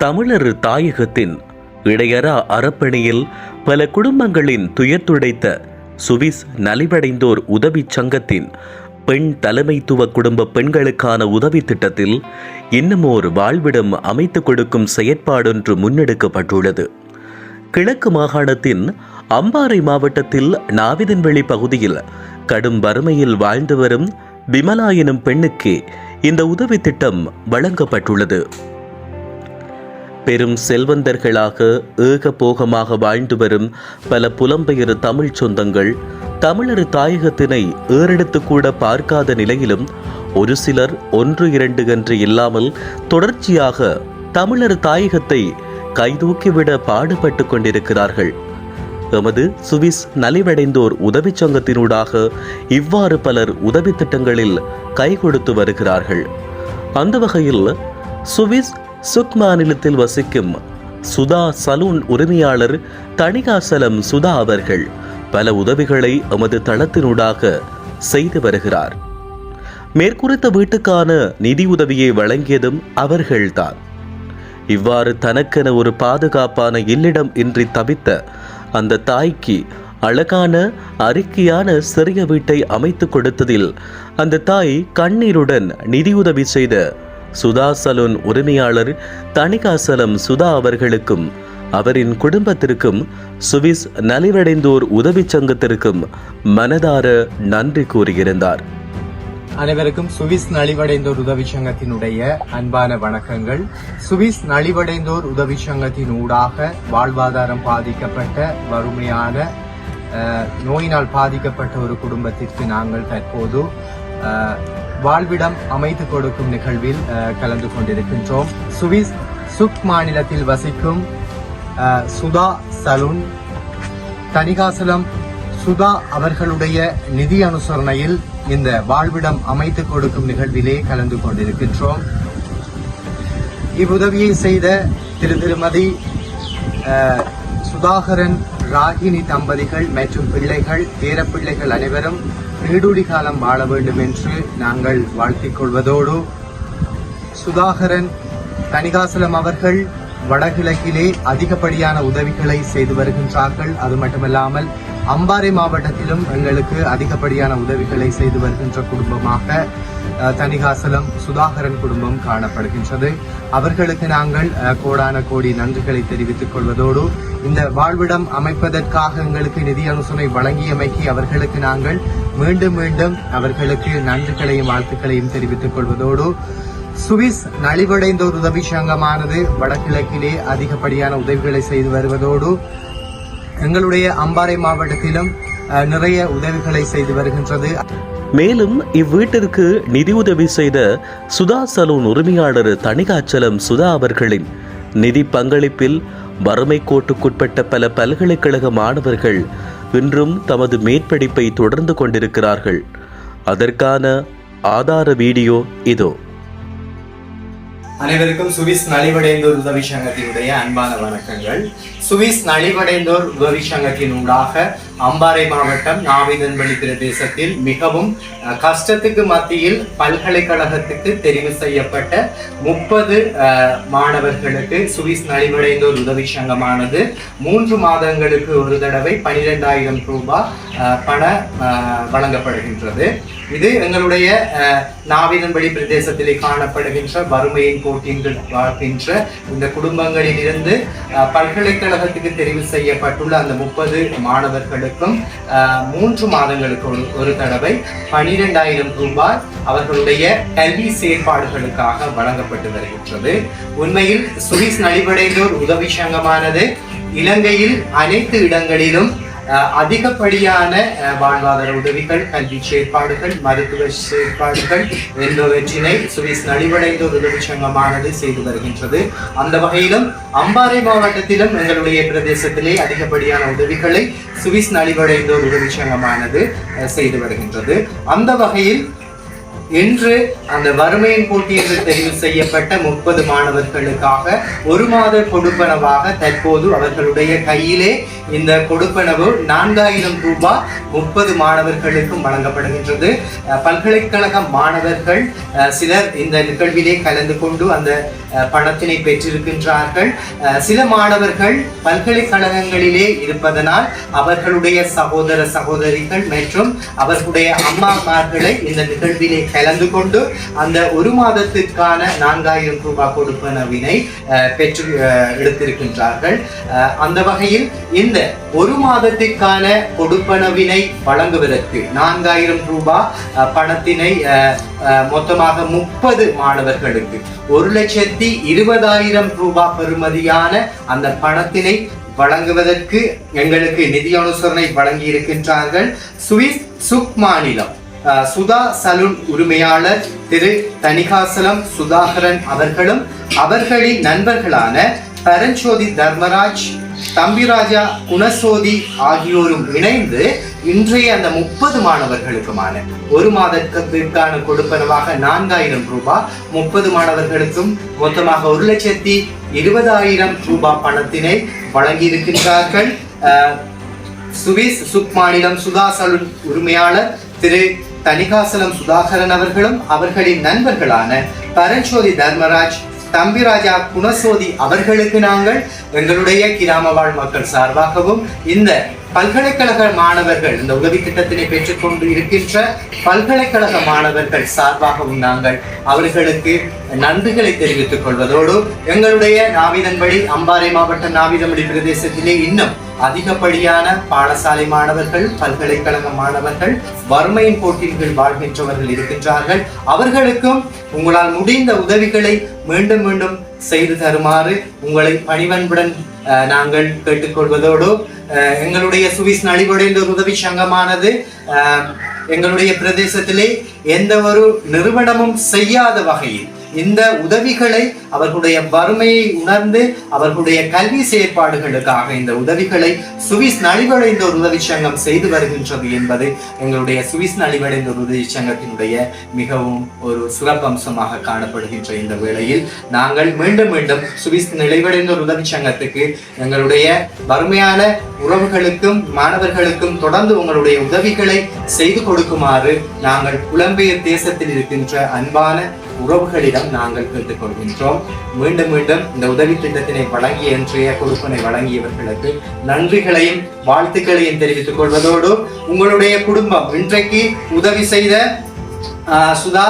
தமிழர் தாயகத்தின் இடையறா அறப்பணியில் பல குடும்பங்களின் துயர் துடைத்த சுவிஸ் நலிவடைந்தோர் உதவிச் சங்கத்தின் பெண் தலைமைத்துவ குடும்ப பெண்களுக்கான உதவி திட்டத்தில் இன்னும் ஒரு வாழ்விடம் அமைத்துக் கொடுக்கும் செயற்பாடொன்று முன்னெடுக்கப்பட்டுள்ளது. கிழக்கு மாகாணத்தின் அம்பாறை மாவட்டத்தில் நாவிதன்வெளி பகுதியில் கடும் வறுமையில் வாழ்ந்து வரும் விமலா எனும் பெண்ணுக்கு இந்த உதவி திட்டம் வழங்கப்பட்டுள்ளது. பெரும் செல்வந்தர்களாக ஏகபோகமாக வாழ்ந்து வரும் பல புலம்பெயர் தமிழ் சொந்தங்கள் தமிழர் தாயகத்தினை ஏறெடுத்து கூட பார்க்காத நிலையிலும் ஒரு சிலர் ஒன்று இரண்டு என்று இல்லாமல் தொடர்ச்சியாக தமிழர் தாயகத்தை கைதூக்கிவிட பாடுபட்டு கொண்டிருக்கிறார்கள். எமது சுவிஸ் நலிவடைந்தோர் உதவி சங்கத்தினூடாக இவ்வாறு பலர் உதவி திட்டங்களில் கை கொடுத்து வருகிறார்கள். அந்த வகையில் சுவிஸ் சுக் மாநிலத்தில் வசிக்கும் சுதா சலூன் உரிமையாளர் தணிகாசலம் சுதா அவர்கள் பல உதவிகளை எமது தளத்தினூடாக செய்து வருகிறார். மேற்குறித்த வீட்டுக்கான நிதியுதவியை வழங்கியதும் அவர்கள்தான். இவ்வாறு தனக்கென ஒரு பாதுகாப்பான இல்லிடம் இன்றி தவித்த அந்த தாய்க்கு அழகான அறிக்கையான சிறிய வீட்டை அமைத்து கொடுத்ததில் அந்த தாய் கண்ணீருடன் நிதியுதவி செய்த சுதா சலூன் உரிமையாளர் தணிகாசலம் சுதா அவர்களுக்கும் அவரின் குடும்பத்திற்கும் சுவிஸ் நலிவடைந்தோர் உதவிச் சங்கத்திற்கும் மனதார நன்றி கூறியிருந்தார். அனைவருக்கும் சுவிஸ் நலிவடைந்தோர் உதவி சங்கத்தினுடைய அன்பான வணக்கங்கள். சுவிஸ் நலிவடைந்தோர் உதவி சங்கத்தின் ஊடாக வாழ்வாதாரம் பாதிக்கப்பட்ட வறுமையான நோயினால் பாதிக்கப்பட்ட ஒரு குடும்பத்திற்கு நாங்கள் தற்போது வாழ்விடம் அமைத்து கொடுக்கும் நிகழ்வில் அஹ், கலந்து கொண்டிருக்கின்றோம். சுவிஸ் சுக் மாநிலத்தில் வசிக்கும் சுதா சலூன். தனிகாசலம் சுதா அவர்களுடைய நிதி அனுசரணையில் இந்த வாழ்விடம் அமைத்துக் கொடுக்கும் நிகழ்விலே கலந்து கொண்டிருக்கின்றோம். இவ்வுதவியை செய்த திரு திருமதி சுதாகரன் ராகினி தம்பதிகள் மற்றும் பிள்ளைகள் பேரப்பிள்ளைகள் அனைவரும் நீடூழி காலம் வாழ வேண்டும் என்று நாங்கள் வாழ்த்திக் கொள்வதோடு சுதாகரன் தணிகாசலம் அவர்கள் வடகிழக்கிலே அதிகப்படியான உதவிகளை செய்து வருகின்றார்கள். அது மட்டுமல்லாமல் அம்பாறை மாவட்டத்திலும் எங்களுக்கு அதிகப்படியான உதவிகளை செய்து வருகின்ற குடும்பமாக தணிகாசலம் சுதாகரன் குடும்பம் காணப்படுகின்றது. அவர்களுக்கு நாங்கள் கோடான கோடி நன்றிகளை தெரிவித்துக் கொள்வதோடு இந்த வாழ்விடம் அமைப்பதற்காக எங்களுக்கு நிதி அனுசனை வழங்கியமைக்கு அவர்களுக்கு நாங்கள் மீண்டும் மீண்டும் அவர்களுக்கு நன்றிகளையும் வாழ்த்துக்களையும் தெரிவித்துக் கொள்வதோடு சுவிஸ் நலிவடைந்தோர் உதவி சங்கமானது வடகிழக்கிலே அதிகப்படியான உதவிகளை செய்து வருவதோடு எங்களுடைய அம்பாறை மாவட்டத்திலும் நிறைய உதவிகளை செய்து வருகின்றது. மேலும் இவ்வீட்டிற்கு நிதியுதவி செய்த சுதா சலூன் உரிமையாளர் தணிகாச்சலம் சுதா அவர்களின் நிதி பங்களிப்பில் வறுமை கோட்டுக்குட்பட்ட பல பல்கலைக்கழக மாணவர்கள் இன்றும் தமது மேற்படிப்பை தொடர்ந்து கொண்டிருக்கிறார்கள். அதற்கான ஆதார வீடியோ இதோ. அனைவருக்கும் சுவிஸ் நலிவடைந்தோர் உதவி சங்கத்தினுடைய அன்பான வணக்கங்கள். சுவிஸ் நலிவடைந்தோர் உதவி சங்கத்தின் ஊடாக அம்பாறை மாவட்டம் நாவிதன்பள்ளி பிரதேசத்தில் மிகவும் கஷ்டத்துக்கு மத்தியில் பல்கலைக்கழகத்துக்கு தெரிவு செய்யப்பட்ட முப்பது மாணவர்களுக்கு சுவிஸ் நலிவடைந்தோர் உதவி சங்கமானது மூன்று மாதங்களுக்கு ஒரு தடவை பனிரெண்டாயிரம் ரூபாய் அஹ், பண வழங்கப்படுகின்றது. இது எங்களுடைய அஹ், நாவிதன்பள்ளி பிரதேசத்திலே காணப்படுகின்ற வறுமையின் போட்டியில் வாழ்கின்ற இந்த குடும்பங்களிலிருந்து பல்கலைக்கழகத்துக்கு தெரிவு செய்யப்பட்டுள்ள அந்த முப்பது மாணவர்களுக்கும் மூன்று மாதங்களுக்கு ஒரு தடவை பனிரெண்டாயிரம் ரூபாய் அவர்களுடைய கல்வி செயற்பாடுகளுக்காக வழங்கப்பட்டு வருகின்றது. உண்மையில் சுவிஸ் நலிவடைந்தோர் உதவி சங்கமானது. இலங்கையில் அனைத்து இடங்களிலும் அதிகப்படியான வாழ்வாதார உதவிகள் கல்வி செயற்பாடுகள் மருத்துவ செயற்பாடுகள் என்பவற்றினை சுவிஸ் நலிவடைந்தோர் உதவி சங்கமானது செய்து வருகின்றது. அந்த வகையிலும் அம்பாறை மாவட்டத்திலும் எங்களுடைய பிரதேசத்திலே அதிகப்படியான உதவிகளை சுவிஸ் நலிவடைந்தோர் உதவி சங்கமானது செய்து வருகின்றது. அந்த வகையில் இன்று அந்த வறுமையின் போட்டியில் தெரிவு செய்யப்பட்ட முப்பது மாணவர்களுக்காக ஒரு மாத கொடுப்பனவாக தற்போது அவர்களுடைய கையிலே இந்த கொடுப்பனவு நான்காயிரம் ரூபாய் முப்பது மாணவர்களுக்கும் வழங்கப்படுகின்றது. பல்கலைக்கழக மாணவர்கள் சிலர் இந்த நிகழ்விலே கலந்து கொண்டு அந்த பணத்தினை பெற்றிருக்கின்றார்கள். சில மாணவர்கள் பல்கலைக்கழகங்களிலே இருப்பதனால் அவர்களுடைய சகோதர சகோதரிகள் மற்றும் அவர்களுடைய அம்மாமார்களை இந்த நிகழ்விலே கலந்து கொண்டு அந்த ஒரு மாதத்திற்கான நான்காயிரம் ரூபாய் கொடுப்பனவினை அஹ், பெற்று எடுத்திருக்கின்றார்கள். அந்த வகையில் இந்த ஒரு மாதத்திற்கான கொடுப்பனவினை வழங்குவதற்கு நான்காயிரம் ரூபாய் பணத்தினை அஹ், அஹ், மொத்தமாக முப்பது மாணவர்களுக்கு ஒரு லட்சத்தி இருபதாயிரம் ரூபாய் பெறுமதியான அந்த பணத்தினை வழங்குவதற்கு எங்களுக்கு நிதி அனுசரணை வழங்கி இருக்கின்றார்கள் சுவிஸ் சுக் மாநிலம். சுதா சலூன் உரிமையாளர் திரு தணிகாசலம் சுதாகரன் அவர்களும் அவர்களின் நண்பர்களான பரஞ்சோதி தர்மராஜ் தம்பிராஜா குணசோதி ஆகியோரும் இணைந்து இன்றைய அந்த முப்பது மாணவர்களுக்குமான ஒரு மாதத்திற்கான கொடுப்பனவாக நான்காயிரம் ரூபாய் முப்பது மாணவர்களுக்கும் மொத்தமாக ஒரு லட்சத்தி இருபதாயிரம் ரூபாய் பணத்தினை வழங்கியிருக்கின்றார்கள். சுவிஸ் சுக் மாநிலம் சுதா சலூன் உரிமையாளர் திரு தணிகாசலம் சுதாகரன் அவர்களும் அவர்களின் நண்பர்களான பரஞ்சோதி தர்மராஜ் தம்பிராஜா குணசோதி அவர்களுக்கு நாங்கள் எங்களுடைய கிராம வாழ் மக்கள் சார்பாகவும் இந்த பல்கலைக்கழக மாணவர்கள் இந்த உதவி திட்டத்தினை பெற்றுக்கொண்டு இருக்கின்ற பல்கலைக்கழக மாணவர்கள் சார்பாகவும் நாங்கள் அவர்களுக்கு நன்றிகளை தெரிவித்துக் கொள்வதோடு எங்களுடைய நாவிதன்படி அம்பாறை மாவட்டம் நாவிதம்படி பிரதேசத்திலே இன்னும் அதிகப்படியான பாடசாலை மாணவர்கள் பல்கலைக்கழக மாணவர்கள் வறுமையின் போட்டியின் கீழ் வாழ்கின்றவர்கள் இருக்கின்றார்கள். அவர்களுக்கும் உங்களால் முடிந்த உதவிகளை மீண்டும் மீண்டும் செய்து தருமாறு உங்களை பணிவன்புடன் அஹ், நாங்கள் கேட்டுக்கொள்வதோடு அஹ், எங்களுடைய சுவிஸ் நலிவடைந்த ஒரு உதவி சங்கமானது எங்களுடைய பிரதேசத்திலே எந்த ஒரு நிறுவனமும் செய்யாத வகையில் இந்த உதவிகளை அவர்களுடைய வறுமையை உணர்ந்து அவர்களுடைய கல்வி செயற்பாடுகளுக்காக இந்த உதவிகளை சுவிஸ் நலிவடைந்த ஒரு உதவி சங்கம் செய்து வருகின்றது என்பது எங்களுடைய சுவிஸ் நலிவடைந்த ஒரு உதவி சங்கத்தினுடைய மிகவும் ஒரு சிறப்பம்சமாக காணப்படுகின்ற இந்த வேளையில் நாங்கள் மீண்டும் மீண்டும் சுவிஸ் நிலைவடைந்த ஒரு உதவி சங்கத்துக்கு எங்களுடைய வறுமையான உறவுகளுக்கும் மாணவர்களுக்கும் தொடர்ந்து உங்களுடைய உதவிகளை செய்து கொடுக்குமாறு நாங்கள் புலம்பெயர் தேசத்தில் இருக்கின்ற அன்பான உறவுகளிடம் நாங்கள் கேட்டுக்கொள்கின்றோம். மீண்டும் மீண்டும் இந்த உதவி திட்டத்தினை வழங்கிய இன்றைய கொடுப்பனை வழங்கியவர்களுக்கு நன்றிகளையும் வாழ்த்துக்களையும் தெரிவித்துக் கொள்வதோடு உங்களுடைய குடும்பம் இன்றைக்கு உதவி செய்த ஆஹ், சுதா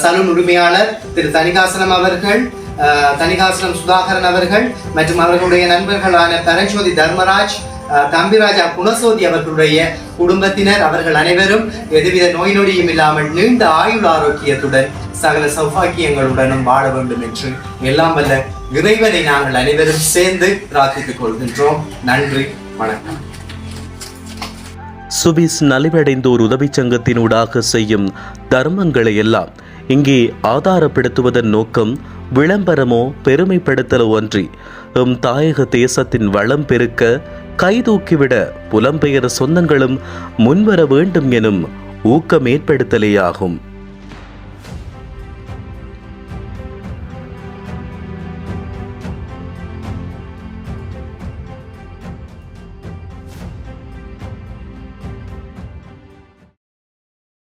சலூன் உரிமையாளர் திரு தணிகாசனம் அவர்கள் ஆஹ், தணிகாசனம் சுதாகரன் அவர்கள் மற்றும் அவர்களுடைய நண்பர்களான பரஞ்சோதி தர்மராஜ் தம்பிராஜா குணசோதி அவர்களுடைய குடும்பத்தினர் அவர்கள் அனைவரும் எதுவித நோய் நொடியும் இல்லாமல் நீண்ட ஆயுள் ஆரோக்கியத்துடன் சகல சௌபாக்கியங்களுடனும் வாழ வேண்டும் என்று எல்லாம் வல்ல இறைவனை நாங்கள் அனைவரும் சேர்ந்து பிரார்த்தித்துக் கொள்கின்றோம். நன்றி வணக்கம். சுவிஸ் நலிவடைந்தோர் உதவிச் சங்கத்தினூடாக செய்யும் தர்மங்களை எல்லாம் இங்கே ஆதாரப்படுத்துவதன் நோக்கம் விளம்பரமோ பெருமைப்படுத்தலோ அன்றி எம் தாயக தேசத்தின் வளம் பெருக்க கைதூக்கிவிட புலம்பெயர் சொந்தங்களும் முன்வர வேண்டும் எனும் ஊக்கமேற்படுத்தலேயாகும்.